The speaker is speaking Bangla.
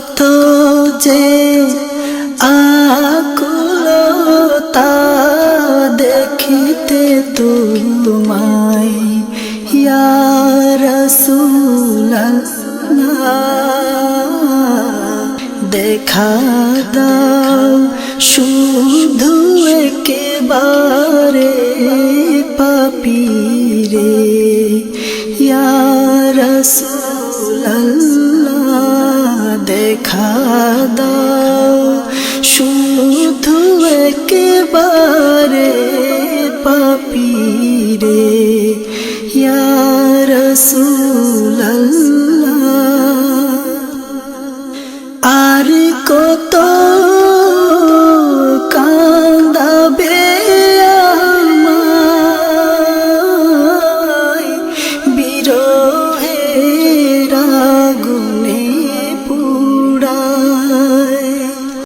কত যে আকুলতা দেখিতে তোমায় ইয়া দেখা দাও শুধু একেবারে পাপিরে ইয়া রাসূলুল্লাহ। খাদাও দাও শুধু একেবারে পাপি রে আর কত কান্দাবে বিরহে রাগুনে